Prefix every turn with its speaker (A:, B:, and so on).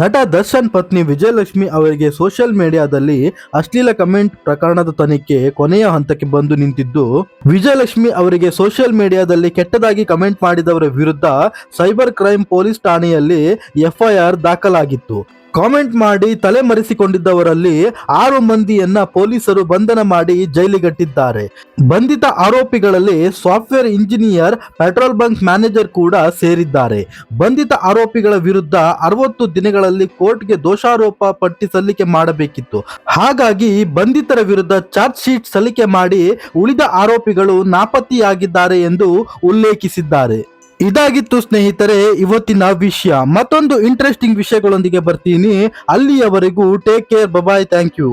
A: ನಟ ದರ್ಶನ್ ಪತ್ನಿ ವಿಜಯಲಕ್ಷ್ಮಿ ಅವರಿಗೆ ಸೋಷಿಯಲ್ ಮೀಡಿಯಾದಲ್ಲಿ ಅಶ್ಲೀಲ ಕಮೆಂಟ್ ಪ್ರಕರಣದ ತನಿಖೆ ಕೊನೆಯ ಹಂತಕ್ಕೆ ಬಂದು ನಿಂತಿದ್ದು, ವಿಜಯಲಕ್ಷ್ಮಿ ಅವರಿಗೆ ಸೋಷಿಯಲ್ ಮೀಡಿಯಾದಲ್ಲಿ ಕೆಟ್ಟದಾಗಿ ಕಮೆಂಟ್ ಮಾಡಿದವರ ವಿರುದ್ಧ ಸೈಬರ್ ಕ್ರೈಮ್ ಪೊಲೀಸ್ ಠಾಣೆಯಲ್ಲಿ ಎಫ್ಐಆರ್ ದಾಖಲಾಗಿತ್ತು. ಕಾಮೆಂಟ್ ಮಾಡಿ ತಲೆಮರೆಸಿಕೊಂಡಿದ್ದವರಲ್ಲಿ ಆರು ಮಂದಿಯನ್ನ ಪೊಲೀಸರು ಬಂಧನ ಮಾಡಿ ಜೈಲಿಗಟ್ಟಿದ್ದಾರೆ. ಬಂಧಿತ ಆರೋಪಿಗಳಲ್ಲಿ software engineer, petrol bunk manager ಕೂಡ ಸೇರಿದ್ದಾರೆ. ಬಂಧಿತ ಆರೋಪಿಗಳ ವಿರುದ್ಧ ಅರವತ್ತು ದಿನಗಳಲ್ಲಿ ಕೋರ್ಟ್ಗೆ ದೋಷಾರೋಪ ಪಟ್ಟಿ ಸಲ್ಲಿಕೆ ಮಾಡಬೇಕಿತ್ತು. ಹಾಗಾಗಿ ಬಂಧಿತರ ವಿರುದ್ಧ ಚಾರ್ಜ್ ಶೀಟ್ ಸಲ್ಲಿಕೆ ಮಾಡಿ ಉಳಿದ ಆರೋಪಿಗಳು ನಾಪತ್ತೆಯಾಗಿದ್ದಾರೆ ಎಂದು ಉಲ್ಲೇಖಿಸಿದ್ದಾರೆ. ಇದಾಗಿತ್ತು ಸ್ನೇಹಿತರೆ ಇವತ್ತಿನ ವಿಷಯ. ಮತ್ತೊಂದು ಇಂಟ್ರೆಸ್ಟಿಂಗ್ ವಿಷಯಗಳೊಂದಿಗೆ ಬರ್ತೀನಿ. ಅಲ್ಲಿಯವರೆಗೂ take care bye bye thank you